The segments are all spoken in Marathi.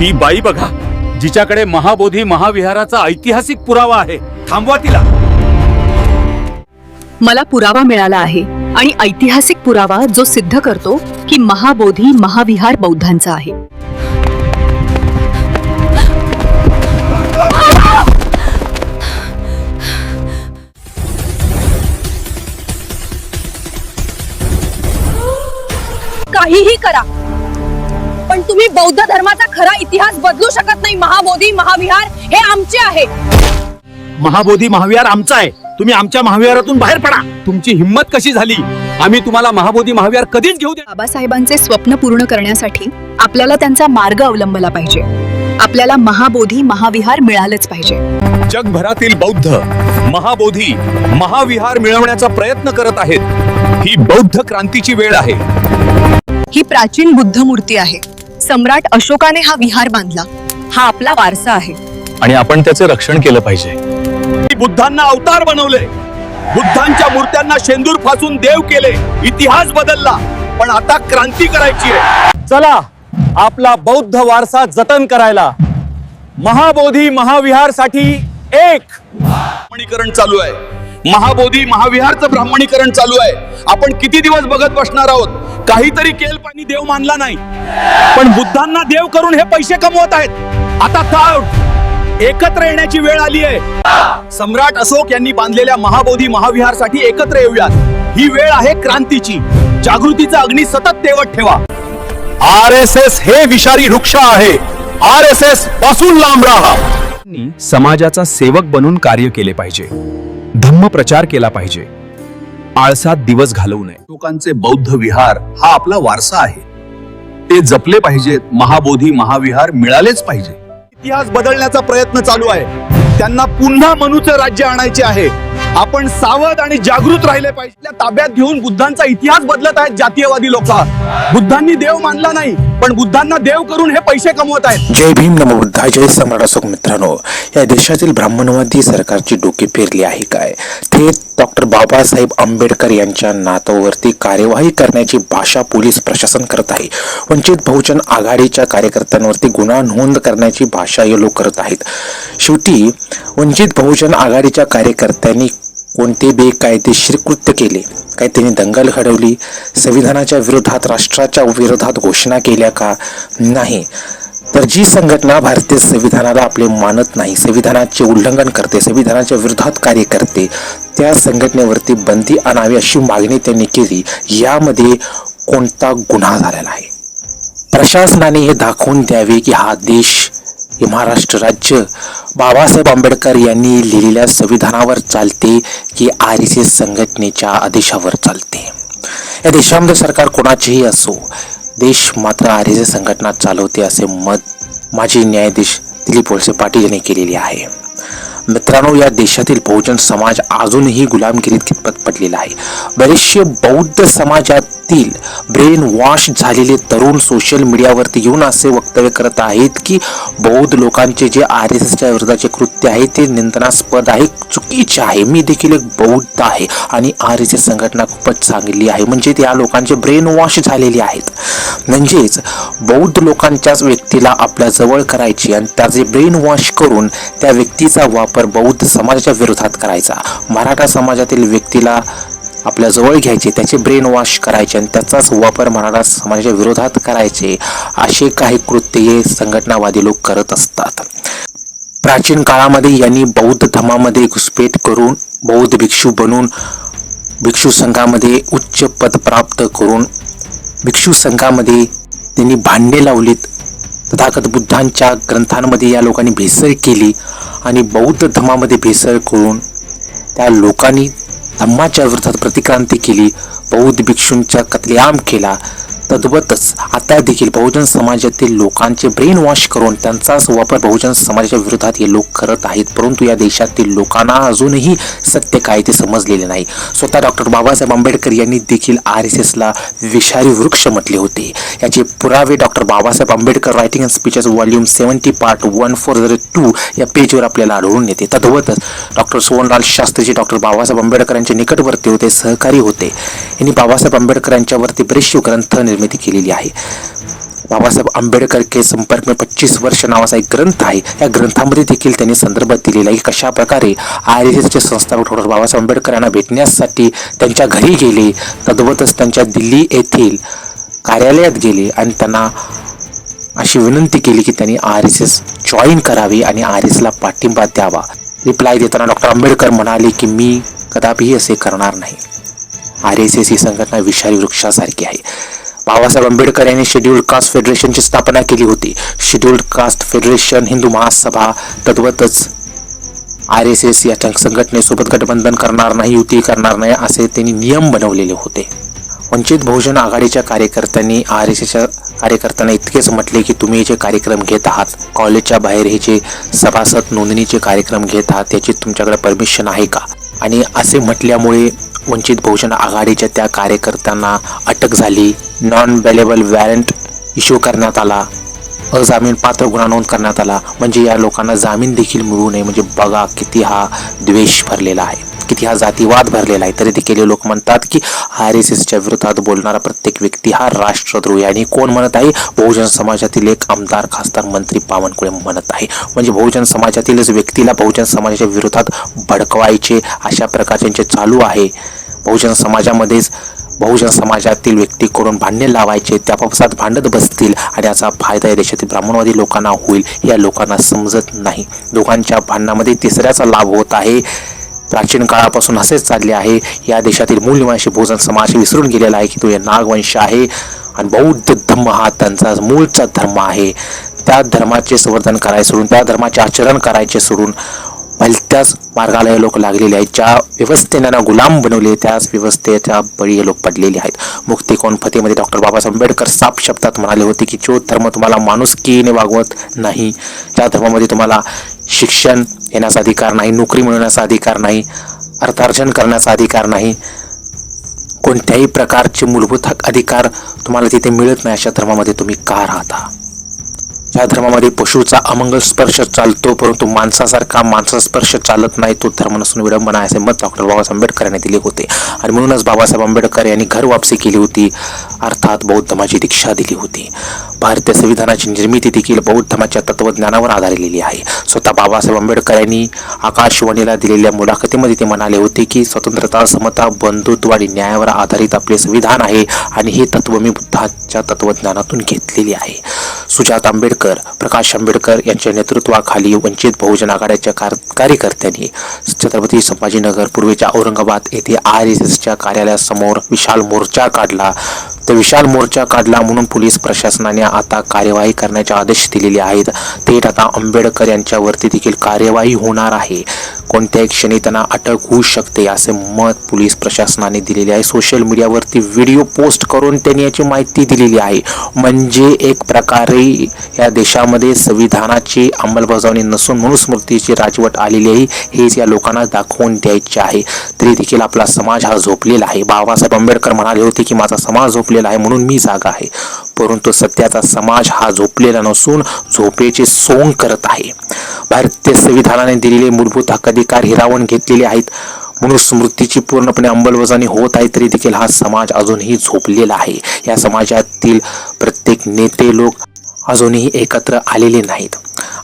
ती बाई बघा जिच्याकडे महाबोधी महाविहाराचा ऐतिहासिक पुरावा आहे. थांबवा तिला. मला पुरावा मिळाला आहे आणि ऐतिहासिक पुरावा जो सिद्ध करतो की महाबोधी महाविहार बौद्धांचा आहे. काहीही करा. तुम्ही बौद्ध धर्माचा खरा इतिहास बदलू शकत नाही. महाबोधी महाविहार हे आमचे आहे. महाबोधी महाविहार आमचा आहे. तुम्ही आमच्या महाविहारातून बाहेर पडा. तुमची हिंमत कशी झाली? आम्ही तुम्हाला महाबोधी महाविहार कधीच घेऊ दे बाबासाहेबांचे स्वप्न पूर्ण करण्यासाठी आपल्याला त्यांचा मार्ग अवलंबला पाहिजे. आपल्याला महाबोधी महाविहार मिळालंच पाहिजे. जगभरातील बौद्ध महाबोधी महाविहार मिळवण्याचा प्रयत्न करत आहेत. ही बौद्ध क्रांतीची वेळ आहे. ही प्राचीन बुद्ध मूर्ती आहे. सम्राट अशोकाने हा विहार बांधला. हा आपला वारसा आहे. आणि आपण त्याचे रक्षण केलं पाहिजे. बुद्धांना अवतार बनवले. बुद्धांच्या मूर्त्यांना शेंदूर फासून देव केले. इतिहास बदलला. पण आता क्रांती करायची आहे. चला आपला बौद्ध वारसा जतन करायला. महाबोधी महाविहारसाठी एक चालू आहे. महाबोधी महाविहारचं ब्राह्मणीकरण चालू आहे. आपण किती दिवस बघत बसणार आहोत? काहीतरी केल पाणी देव मानला नाही. पण बुद्धांना देव करून हे पैसे कमवत आहेत. आता थांब. एकत्र येण्याची वेळ आली आहे. सम्राट अशोक यांनी बांधलेल्या महाबोधी महाविहारसाठी एकत्र येऊयात. ही वेळ आहे क्रांतीची. जागृतीचा अग्नी सतत तेवत ठेवा. आर एस एस हे विषारी वृक्ष आहे. आर एस एसपासून लांब राहा. समाजाचा सेवक बनून कार्य केले पाहिजे. धम्म प्रचार केला पाहिजे. आळसात दिवस घालवू नये. लोकांचे बौद्ध विहार हा आपला वारसा आहे. ते जपले पाहिजेत महाबोधी महाविहार मिळालेच पाहिजे. इतिहास बदलण्याचा प्रयत्न चालू आहे. त्यांना पुन्हा मनुचं राज्य आणायचे आहे. आपण सावध आणि जागृत राहिले पाहिजे. ताब्यात घेऊन बुद्धांचा इतिहास बदलत आहेत जातीयवादी लोक. बुद्धांनी देव मानला नाही पण बुद्धांना देव करून हे पैसे कमवत आहेत. जय भीम नमो बुद्धा जय सम्राट असो मित्रांनो. या देशातील ब्राह्मणवादी सरकारची डोके पेरली आहे काय? थेट डॉक्टर बाबासाहेब आंबेडकर यांच्या नातावरती कार्यवाही करण्याची भाषा पोलीस प्रशासन करत आहे. वंचित बहुजन आघाडीच्या कार्यकर्त्यांवरती गुन्हा नोंद करण्याची भाषा हे लोक करत आहेत. शेवटी वंचित बहुजन आघाडीच्या कार्यकर्त्यांनी कोणते बेकायदेशीर कृत्य केले. काय त्यांनी दंगल घडवली. संविधानाच्या विरोधात राष्ट्राच्या विरोधात घोषणा केल्या का? नाही. तर जी संघटना भारतीय संविधानाला आपले मानत नाही संविधानाचे उल्लंघन करते संविधानाच्या विरोधात कार्य करते त्या संघटनेवरती बंदी आणावी अशी मागणी त्यांनी केली. यामध्ये कोणता गुन्हा झालेला आहे? प्रशासनाने हे दाखवून द्यावे की हा देश हे महाराष्ट्र राज्य बाबासाहेब आंबेडकर यांनी लिहिलेल्या संविधानावर चालते की आर एस एस संघटनेच्या आदेशावर चालते. या देशामध्ये सरकार कोणाचेही असो देश मात्र आर एस एस संघटना चालवते असे मत माजी न्यायाधीश दिलीप वळसे पाटील यांनी केलेले आहे. मित्रांनो या देशातील बहुजन समाज अजूनही गुलामगिरीत कितपत पडलेला आहे? बरेचसे बौद्ध समाजातील ब्रेन वॉश झालेले तरुण सोशल मीडियावरती येऊन असे वक्तव्य करत आहेत की बौद्ध लोकांचे जे आर एस एसच्या विरोधाचे कृत्य आहे ते निंदनास्पद आहे चुकीचे आहे. मी देखील एक बौद्ध आहे आणि आर एस एस संघटना खूपच चांगली आहे. म्हणजे त्या लोकांचे ब्रेन वॉश झालेले आहेत. म्हणजेच बौद्ध लोकांच्याच व्यक्तीला आपल्या जवळ करायची आणि त्याचे ब्रेन वॉश करून त्या व्यक्तीचा वापर बौद्ध समाजाच्या विरोधात करायचा. मराठा समाजातील व्यक्तीला आपल्या जवळ घ्यायचे त्याचे ब्रेन वॉश करायचे आणि त्याचाच वापर मराठा समाजाच्या विरोधात करायचे असे काही कृत्य हे संघटनावादी लोक करत असतात. प्राचीन काळामध्ये यांनी बौद्ध धर्मामध्ये घुसपेट करून बौद्ध भिक्षू बनून भिक्षू संघामध्ये उच्च पद प्राप्त करून भिक्षू संघामध्ये त्यांनी भांडे लावलीत. तथागत बुद्धांच्या ग्रंथांमध्ये या लोकांनी भेसळ केली आणि बौद्ध धर्मामध्ये भेसळ करून त्या लोकांनी धम्माच्या विरोधात प्रतिक्रांती केली. बौद्ध भिक्षूंचा कत्लेआम केला. तद्वतच आता देखील बहुजन समाजातील लोकांचे ब्रेन वॉश करून त्यांचाच वापर बहुजन समाजाच्या विरोधात हे लोक करत आहेत. परंतु या देशातील लोकांना अजूनही सत्य काय ते समजलेले नाही. स्वतः डॉक्टर बाबासाहेब आंबेडकर यांनी देखील आर एस एसला विषारी वृक्ष म्हटले होते. याचे पुरावे doctor Babasaheb Ambedkar writing and speeches volume seventy part one four zero two या पेजवर आपल्याला आढळून येते. तद्वतच डॉक्टर सोहनलाल शास्त्रीजी डॉक्टर बाबासाहेब आंबेडकर यांचे निकटवर्ती होते सहकारी होते. यांनी बाबासाहेब आंबेडकर यांच्यावरती बरेचसे ग्रंथ निर्मिती केलेली आहे. बाबासाहेब आंबेडकर के संपर्क में पच्चीस वर्ष नावाचा एक ग्रंथ आहे. या ग्रंथामध्ये देखील त्यांनी संदर्भ दिलेला आहे. की कशा प्रकारे आर एस एसचे संस्थापक डॉक्टर बाबासाहेब आंबेडकर यांना भेटण्यासाठी त्यांच्या घरी गेले तद्वतच त्यांच्या दिल्ली येथील कार्यालयात गेले आणि त्यांना अशी विनंती केली की त्यांनी आर एस एस जॉईन करावी आणि आर एस एसला पाठिंबा द्यावा. रिप्लाय देताना डॉक्टर आंबेडकर म्हणाले की मी कदापिही असे करणार नाही. आर एस एस ही संघटना विषारी वृक्षासारखी आहे. बाबासाहेब आंबेडकर यांनी शेड्युल्ड कास्ट फेडरेशनची स्थापना केली होती. Scheduled caste federation Hindu Mahasabha तद्वतच R S S या संघटनेसोबत गठबंधन करणार नाही युती करणार नाही असे त्यांनी नियम बनवलेले होते. वंचित बहुजन आघाडीच्या कार्यकर्त्यांनी आर एस एसच्या कार्यकर्त्यांना इतकेच म्हटले की तुम्ही जे कार्यक्रम घेत आहात कॉलेजच्या बाहेर हे जे सभासद नोंदणीचे कार्यक्रम घेत आहात त्याची तुमच्याकडे परमिशन आहे का? आणि असे म्हटल्यामुळे वंचित बहुजन आघाडीच्या त्या कार्यकर्त्यांना अटक झाली. नॉन वेलेबल वॅरंट इश्यू करण्यात आला. अजामीन पात्र गुन्हा नोंद करण्यात आला. म्हणजे या लोकांना जामीन देखील मिळू नये. म्हणजे बघा किती हा द्वेष भरलेला आहे. किती हा जातीवाद भरलेला आहे. तरी देखील लोक म्हणतात की आर एस एसच्या विरोधात बोलणारा प्रत्येक व्यक्ती हा राष्ट्रद्रोही आणि कोण म्हणत आहे? बहुजन समाजातील एक आमदार खासदार मंत्री बावनकुळे म्हणत आहे. म्हणजे बहुजन समाजातीलच व्यक्तीला बहुजन समाजाच्या विरोधात भडकवायचे अशा प्रकारचे चालू आहे. बहुजन समाजामध्येच बहुजन समाजातील व्यक्तीकडून भांडणे लावायचे त्या पावसात भांडत बसतील आणि याचा फायदा या देशातील ब्राह्मणवादी लोकांना होईल या लोकांना समजत नाही. दोघांच्या भांडणामध्ये तिसऱ्याचा लाभ होत आहे. प्राचीन काळापासून असेच चालले आहे. या देशातील मूल्यवंशी भोजन समाज विसरून गेलेला आहे की तो या नागवंश आहे आणि बौद्ध धर्म हा त्यांचा मूळचा धर्म आहे. त्या धर्माचे संवर्धन करायचे सोडून त्या धर्माचे आचरण करायचे सोडून भलत्याच मार्गाला हे लोक लागलेले आहेत. ज्या व्यवस्थेने गुलाम बनवले त्याच व्यवस्थेच्या बळी हे लोक पडलेले आहेत. मुक्तिकोन फतेमध्ये डॉक्टर बाबासाहेब आंबेडकर साफ शब्दात म्हणाले होते की जो धर्म तुम्हाला माणुसकीने वागवत नाही त्या धर्मामध्ये तुम्हाला शिक्षण येण्याचा अधिकार नाही नोकरी मिळवण्याचा अधिकार नाही अर्थार्जन करण्याचा अधिकार नाही. कोणत्याही प्रकारचे मूलभूत हक अधिकार तुम्हाला तिथे मिळत नाही अशा धर्मामध्ये तुम्ही का राहता? या धर्मामध्ये पशुचा अमंगल स्पर्श चालतो परंतु माणसासारखा माणसा स्पर्श चालत नाही तो धर्म नसून विडंबना असे मत डॉक्टर बाबासाहेब आंबेडकर यांनी दिले होते. आणि म्हणूनच बाबासाहेब आंबेडकर यांनी घर वापसी केली होती अर्थात बौद्ध धर्माची दीक्षा दिली होती. भारतीय संविधानाची निर्मिती देखील बौद्ध धर्माच्या तत्वज्ञानावर आधारलेली आहे. स्वतः बाबासाहेब आंबेडकर यांनी आकाशवाणीला दिलेल्या मुलाखतीमध्ये ते म्हणाले होते की स्वतंत्रता समता बंधुत्व आणि न्यायावर आधारित आपले संविधान आहे आणि हे तत्व मी बुद्धाच्या तत्वज्ञानातून घेतलेली आहे. सुजात आंबेडकर प्रकाश आंबेडकर यांच्या नेतृत्वाखाली वंचित बहुजन आघाड्याच्या कार कार्यकर्त्यांनी छत्रपती संभाजीनगर पूर्वेच्या औरंगाबाद येथे आर एस एसच्या कार्यालयासमोर विशाल मोर्चा काढला. तर विशाल मोर्चा काढला म्हणून पोलीस प्रशासनाने आता कार्यवाही करण्याचे आदेश दिलेले आहेत. थेट आता आंबेडकर यांच्यावरती देखील कार्यवाही होणार आहे. कोणत्याही क्षणी त्यांना अटक होऊ शकते असे मत पोलीस प्रशासनाने दिलेले आहे. सोशल मीडियावरती व्हिडिओ पोस्ट करून त्यांनी याची माहिती दिलेली आहे. म्हणजे एक प्रकारे या देशामध्ये संविधानाची अंमलबजावणी नसून मनुस्मृतीची राजवट आलेली आहे. हेच या लोकांना दाखवून द्यायचे आहे. तरी देखील आपला समाज हा झोपलेला आहे. बाबासाहेब आंबेडकर म्हणाले होते की माझा समाज झोपलेला आहे म्हणून मी जागा आहे. परंतु सध्याचा समाज हा झोपलेला नसून झोपेचे सोंग करत आहे. भारतीय संविधानाने दिलेले मूलभूत हक्क अधिकार हिरावून घेतलेले आहेत. म्हणून स्मृतीची पूर्णपणे अंमलबजावणी होत आहे तरी देखील हा समाज अजूनही झोपलेला आहे. या समाजातील प्रत्येक नेते लोक अजूनही एकत्र आलेले नाहीत.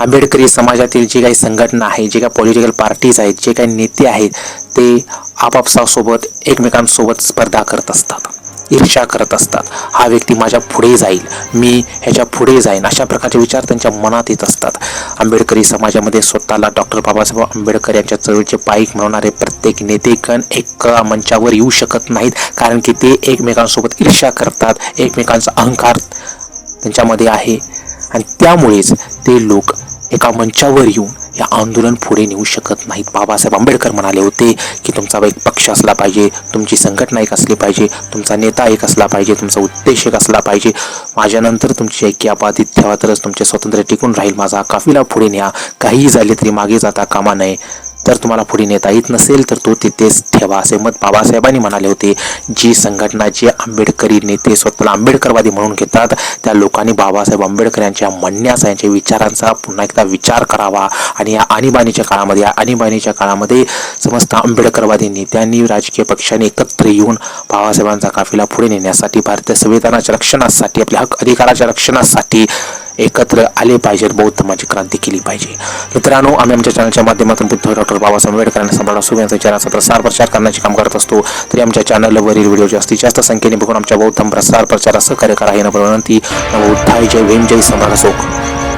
आंबेडकरी समाजातील जे काही संघटना आहे जे काही पॉलिटिकल पार्टीज आहेत जे काही नेते आहेत ते आपापसासोबत एकमेकांसोबत स्पर्धा करत असतात. ईर्ष्या करत असतात. हा व्यक्ती माझ्या पुढे जाईल. मी ह्याच्या पुढे जाईन. अशा प्रकारचे विचार त्यांच्या मनात येत असतात. आंबेडकरी समाजामध्ये स्वतःला डॉक्टर बाबासाहेब आंबेडकर यांच्या चळवळीचे पाईक म्हणणारे प्रत्येक नेतेगण एका मंचावर येऊ शकत नाहीत. कारण की ते एकमेकांसोबत ईर्ष्या करतात. एकमेकांचा अहंकार त्यांच्यामध्ये आहे. आणि त्यामुळेच ते लोक एका मंचावर येऊन या आंदोलन पुढे नेऊ शकत नाहीत. बाबासाहेब आंबेडकर म्हणाले होते की तुमचा एक पक्ष असला पाहिजे तुमची संघटना एक असली पाहिजे तुमचा नेता एक असला पाहिजे तुमचा उद्देश एक असला पाहिजे. माझ्यानंतर तुमची ऐक्य अबाधित ठेवा तरच तुमचे स्वातंत्र्य टिकून राहील. माझा काफिला पुढे न्या. काहीही झाले तरी मागे जाता कामा नये. जर तुम्हाला पुढे नेता येत नसेल तर तो तिथेच ठेवा असे मत बाबासाहेबांनी म्हणाले होते. जी संघटना जे आंबेडकरी नेते स्वतःला आंबेडकरवादी म्हणून घेतात त्या लोकांनी बाबासाहेब आंबेडकर यांच्या म्हणण्याचा यांच्या विचारांचा पुन्हा एकदा विचार करावा. आणि या आणीबाणीच्या काळामध्ये या आणीबाणीच्या काळामध्ये समस्त आंबेडकरवादी नेत्यांनी राजकीय पक्षांनी एकत्र येऊन बाबासाहेबांचा काफिला पुढे नेण्यासाठी भारतीय संविधानाच्या रक्षणासाठी आपल्या हक अधिकाराच्या रक्षणासाठी एकत्र आले पाहिजेत. बौद्ध धर्माची क्रांती केली पाहिजे. मित्रांनो आम्ही आमच्या चॅनलच्या माध्यमातून बुद्ध डॉक्टर बाबासाहेब आंबेडकरांना आणि सम्राट यांचा यांच्या विचारांचा प्रसार प्रचार करण्याचे काम करत असतो. तरी आमच्या चॅनलवरील व्हिडिओ जास्तीत जास्त संख्येने बघून आमच्या बौद्ध धर्म प्रसार प्रचार सहकार्य करा ही विनंती नमो उद्धाय जय भीम जय सम्राट अशोक.